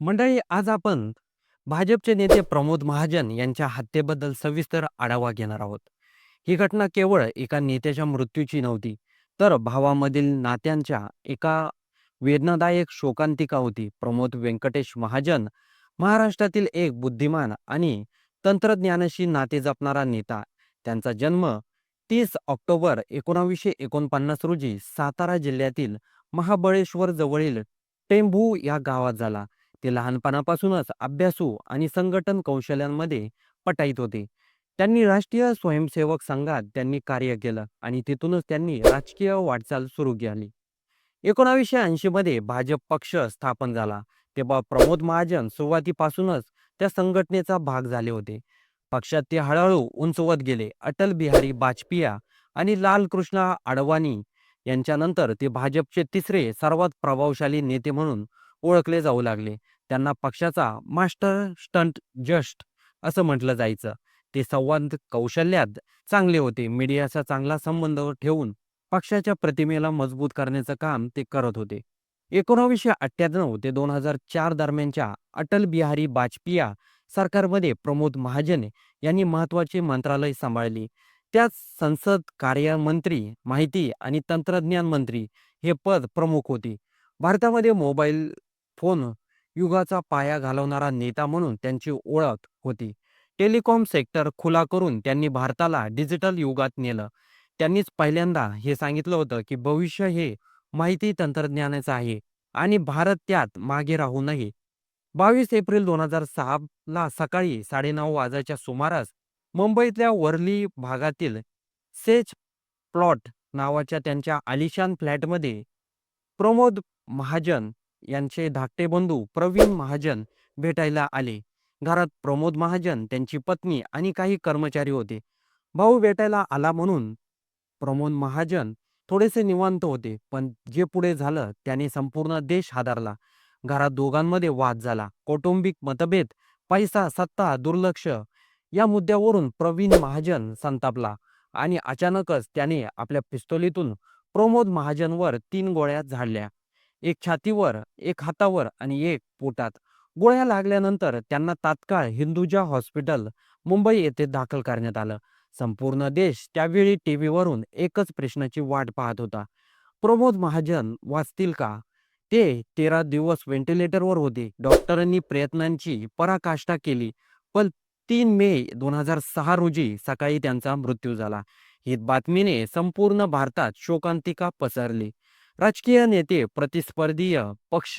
मंडळी आज आपण भाजपचे नेते प्रमोद महाजन यांच्या हत्येबद्दल सविस्तर आढावा घेणार आहोत. ही घटना केवळ एका नेत्याच्या मृत्यूची नव्हती तर भावामधील नात्यांच्या एका वेदनादायक शोकांतिका होती. प्रमोद व्यंकटेश महाजन महाराष्ट्रातील एक बुद्धिमान आणि तंत्रज्ञानाशी नाते जपणारा नेता. त्यांचा जन्म तीस ऑक्टोबर एकोणावीसशे एकोणपन्नास रोजी सातारा जिल्ह्यातील महाबळेश्वर जवळील टेंभू या गावात झाला. ते लहानपणापासूनच अभ्यासू आणि संघटन कौशल्यांमध्ये पटाईत होते. त्यांनी राष्ट्रीय स्वयंसेवक संघात त्यांनी कार्य केलं आणि तिथूनच त्यांनी राजकीय वाटचाल सुरू केली. एकोणावीसशे ऐंशी मध्ये भाजप पक्ष स्थापन झाला. तेव्हा प्रमोद महाजन सुरुवातीपासूनच त्या संघटनेचा भाग झाले होते. पक्षात ते हळूहळू उंचवत गेले. अटल बिहारी वाजपेयी आणि लालकृष्ण अडवाणी यांच्यानंतर ते भाजपचे तिसरे सर्वात प्रभावशाली नेते म्हणून ओळखले जाऊ लागले. त्यांना पक्षाचा मास्टर स्टंट जस्ट असं म्हटलं जायचं. ते संवाद कौशल्यात चांगले होते. मीडियाचा चांगला संबंध ठेवून पक्षाच्या प्रतिमेला मजबूत करण्याचं काम ते करत होते. एकोणावीसशे अठ्ठ्याण्णव ते दोन हजार चार दरम्यानच्या अटल बिहारी वाजपेयी सरकारमध्ये प्रमोद महाजन यांनी महत्त्वाचे मंत्रालय सांभाळले. त्यात संसद कार्यमंत्री माहिती आणि तंत्रज्ञान मंत्री हे पद प्रमुख होते. भारतामध्ये मोबाईल फोन युगाचा पाया घालवणारा नेता म्हणून त्यांची ओळख होती. टेलिकॉम सेक्टर खुला करून त्यांनी भारताला डिजिटल युगात नेलं. त्यांनीच पहिल्यांदा हे सांगितलं होतं की भविष्य हे माहिती तंत्रज्ञानाचं आहे आणि भारत त्यात मागे राहू नये बावीस एप्रिल दोन हजार ला सकाळी साडेनऊ वाजाच्या सुमारास मुंबईतल्या वर्ली भागातील सेच प्लॉट नावाच्या त्यांच्या आलिशान फ्लॅटमध्ये प्रमोद महाजन यांचे धाकटे बंधू प्रवीण महाजन भेटायला आले. घरात प्रमोद महाजन त्यांची पत्नी आणि काही कर्मचारी होते. भाऊ भेटायला आला म्हणून प्रमोद महाजन थोडेसे निवांत होते पण जे पुढे झालं त्याने संपूर्ण देश हादरला. घरात दोघांमध्ये वाद झाला. कौटुंबिक मतभेद पैसा सत्ता दुर्लक्ष या मुद्द्यावरून प्रवीण महाजन संतापला आणि अचानकच त्याने आपल्या पिस्तोलीतून प्रमोद महाजनवर तीन गोळ्या झाडल्या. एक छातीवर एक हातावर आणि एक पोटात. गोळ्या लागल्यानंतर त्यांना तात्काळ हिंदुजा हॉस्पिटल मुंबई येथे दाखल करण्यात आलं. संपूर्ण देश त्यावेळी टीव्हीवरून एकच प्रश्नाची वाट पाहत होता. प्रमोद महाजन वाचतील का? ते तेरा दिवस व्हेंटिलेटरवर होते. डॉक्टरांनी प्रयत्नांची पराकाष्ठा केली पण तीन मे दोन हजार सहा रोजी सकाळी त्यांचा मृत्यू झाला. ही बातमीने संपूर्ण भारतात शोकांतिका पसरली. राजकीय नेते प्रतिस्पर्धीय पक्ष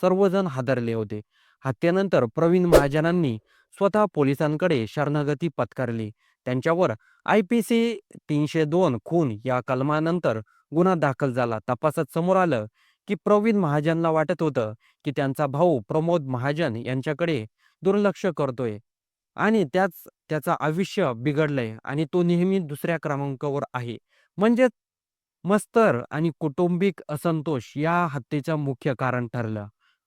सर्वजण हादरले होते. हत्येनंतर प्रवीण महाजनांनी स्वतः पोलिसांकडे शरणागती पत्करली. त्यांच्यावर आय पी सी तीनशे दोन खून या कलमानंतर गुन्हा दाखल झाला. तपासात समोर आलं की प्रवीण महाजनला वाटत होतं की त्यांचा भाऊ प्रमोद महाजन यांच्याकडे दुर्लक्ष करतोय आणि त्याच त्याचं आयुष्य बिघडलंय आणि तो नेहमी दुसऱ्या क्रमांकावर आहे. म्हणजेच मस्तर आणि कौटुंबिक असंतोष या हत्येचं मुख्य कारण ठरलं.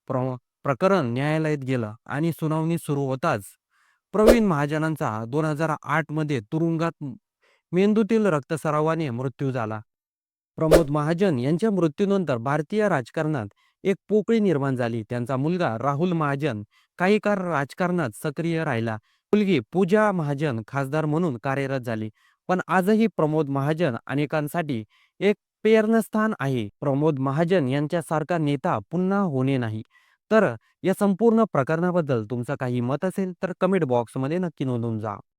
प्र प्रकरण न्यायालयात गेलं आणि सुनावणी सुरू होताच. प्रवीण महाजनांचा दोन हजार आठमध्ये तुरुंगात मेंदूतील रक्तसरावाने मृत्यू झाला. प्रमोद महाजन यांच्या मृत्यूनंतर भारतीय राजकारणात एक पोकळी निर्माण झाली. त्यांचा मुलगा राहुल महाजन काही काळ राजकारणात सक्रिय राहिला. मुलगी पूजा महाजन खासदार म्हणून कार्यरत झाली. पण आजही प्रमोद महाजन अनेकांसाठी एक प्रेरणस्थान आहे. प्रमोद महाजन यांच्यासारखा नेता पुन्हा होणे नाही. तर या संपूर्ण प्रकरणाबद्दल तुमचं काही मत असेल तर कमेंट बॉक्समध्ये नक्की नोंदवून जा.